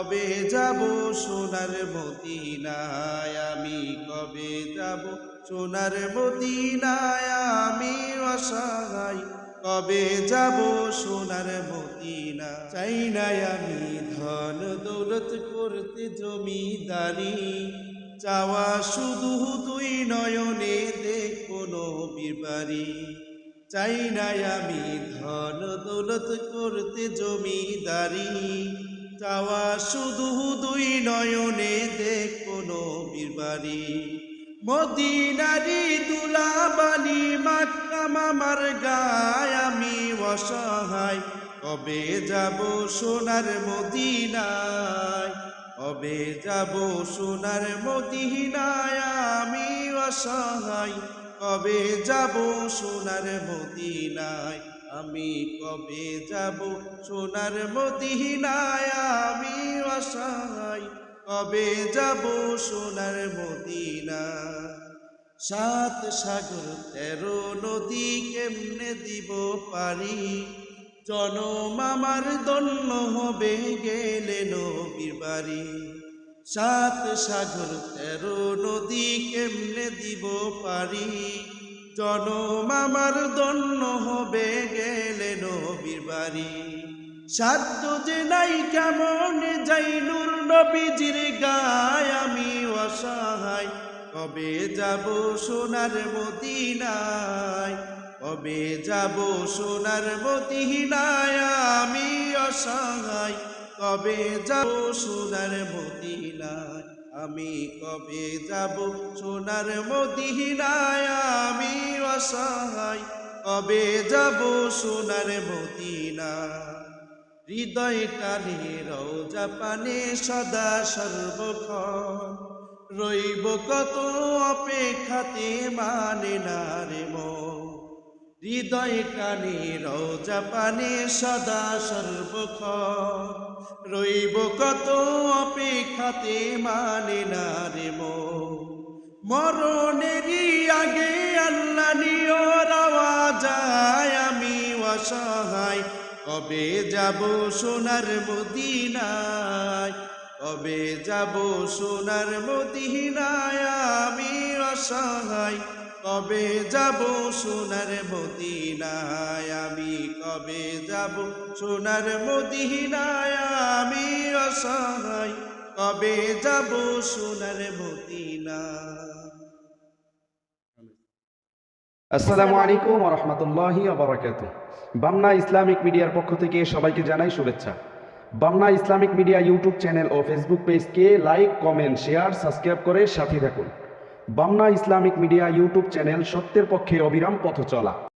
কবে যাব সোনার মদিনায়? আমি কবে যাব সোনার মদিনায়? আমি অসহায় কবে যাব সোনার মদিনা? চাই না আমি ধন দৌলত করতে জমিদারি। চাওয়া শুধু দুই নয়নে দেখো নবীর বাড়ি চাই না আমি ধন দৌলত করতে জমিদারি। চাওয়া শুধু দুই নয়নে দেখো নবীর বাড়ি। মদিনারি তুলা বালি মাক্কা মামার গায় আমি অসহায়। কবে যাব সোনার মদিনায়? কবে যাব সোনার মদিনায় আমি অসহায়। কবে যাব সোনার মদিনায়? আমি কবে যাব সোনার মদিনায়? আমি অসহায় কবে যাব সোনার মদিনা সাত সাগর, তেরো নদী কেমনে দিব পারি? জনম আমার দন্য হবে গেলে নবীর বাড়ি। সাত সাগর, তেরো নদী কেমনে দিব পারি? জনম আমার দন্য হবে গেলে নবীর বাড়ি। সাধ্য যে নাই কেমন যাই নূর নবীজির গায় আমি অসহায়। কবে যাব সোনার মদিনায়? কবে যাব সোনার মদিনায় আমি অসহায়। কবে যাব সোনার মদিনায়? আমি কবে যাব? সোনার মদিনায় আমি অসহায়। কবে যাব সোনার মদিনায়? হৃদয় টানে রৌজা পানে সদা সর্বক্ষণ। রইব কত অপেক্ষাতে মানে না রে হৃদয় টানে রৌজা পানে সদা সর্বক্ষণ। রইব কত অপেক্ষাতে মানে না রে মন মরণেরই আগে আল্লাহ নিয়র যায় আমি অসহায়। কবে যাব সোনার মদিনায়? কবে যাব সোনার মদিনায়? আমি অসহায়। কবে যাব সোনার মদিনায়? আমি কবে যাব সোনার মদিনায়? আমি অসহায়। কবে যাব সোনার মদিনায় আসসালামু আলাইকুম রহমতুল্লাহি আবরাকাত বামনা ইসলামিক মিডিয়ার পক্ষ থেকে সবাইকে জানাই শুভেচ্ছা। Bamna Islamic media YouTube channel ও ফেসবুক পেজকে লাইক, কমেন্ট, শেয়ার, সাবস্ক্রাইব করে সাথে থাকুন। Bamna Islamic media YouTube channel সত্যের পক্ষে অবিরাম পথ চলা